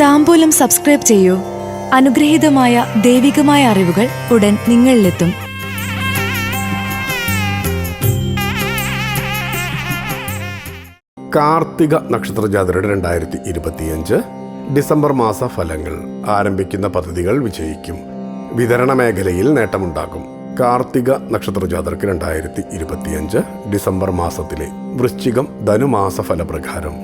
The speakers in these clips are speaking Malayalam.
താമ്പൂലം സബ്സ്ക്രൈബ് ചെയ്യൂ. അനുഗ്രഹീതമായ ദൈവികമായ അറിവുകൾ ഉടൻ നിങ്ങളിലെത്തും. കാർത്തിക നക്ഷത്ര ജാതരുടെ രണ്ടായിരത്തി ഇരുപത്തിയഞ്ച് ഡിസംബർ മാസ ഫലങ്ങൾ. ആരംഭിക്കുന്ന പദ്ധതികൾ വിജയിക്കും. വിതരണ മേഖലയിൽ നേട്ടമുണ്ടാകും. കാർത്തിക നക്ഷത്ര ജാതർക്ക് രണ്ടായിരത്തി ഇരുപത്തിയഞ്ച് ഡിസംബർ മാസത്തിലെ വൃശ്ചികം ധനുമാസ ഫലപ്രകാരം.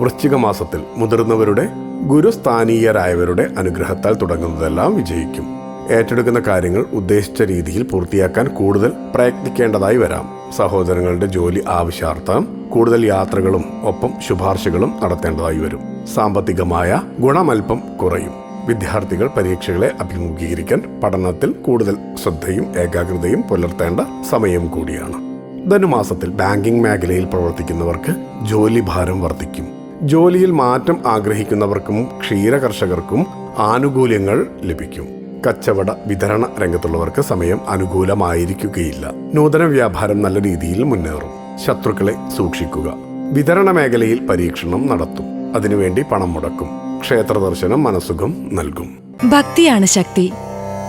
വൃശ്ചിക മാസത്തിൽ മുതിർന്നവരുടെ ഗുരുസ്ഥാനീയരായവരുടെ അനുഗ്രഹത്താൽ തുടങ്ങുന്നതെല്ലാം വിജയിക്കും. ഏറ്റെടുക്കുന്ന കാര്യങ്ങൾ ഉദ്ദേശിച്ച രീതിയിൽ പൂർത്തിയാക്കാൻ കൂടുതൽ പ്രയത്നിക്കേണ്ടതായി വരാം. സഹോദരങ്ങളുടെ ജോലി ആവശ്യാർത്ഥം കൂടുതൽ യാത്രകളും ഒപ്പം ശുപാർശകളും നടത്തേണ്ടതായി വരും. സാമ്പത്തികമായ ഗുണമൽപ്പം കുറയും. വിദ്യാർത്ഥികൾ പരീക്ഷകളെ അഭിമുഖീകരിക്കാൻ പഠനത്തിൽ കൂടുതൽ ശ്രദ്ധയും ഏകാഗ്രതയും പുലർത്തേണ്ട സമയം കൂടിയാണ്. ധനുമാസത്തിൽ ബാങ്കിംഗ് മേഖലയിൽ പ്രവർത്തിക്കുന്നവർക്ക് ജോലി ഭാരം വർദ്ധിക്കും. ജോലിയിൽ മാറ്റം ആഗ്രഹിക്കുന്നവർക്കും ക്ഷീര കർഷകർക്കും ആനുകൂല്യങ്ങൾ ലഭിക്കും. കച്ചവട വിതരണ രംഗത്തുള്ളവർക്ക് സമയം അനുകൂലമായിരിക്കുകയില്ല. നൂതന വ്യാപാരം നല്ല രീതിയിൽ മുന്നേറും. ശത്രുക്കളെ സൂക്ഷിക്കുക. വിതരണ മേഖലയിൽ പരീക്ഷണം നടത്തും. അതിനുവേണ്ടി പണം മുടക്കും. ക്ഷേത്ര ദർശനം മനസ്സുഖം നൽകും. ഭക്തിയാണ് ശക്തി.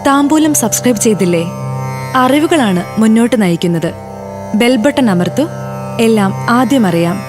താമ്പൂലം സബ്സ്ക്രൈബ് ചെയ്തില്ലേ? അറിവുകളാണ് മുന്നോട്ട് നയിക്കുന്നത്. ബെൽബട്ടൺ അമർത്തു. എല്ലാം ആദ്യം അറിയാം.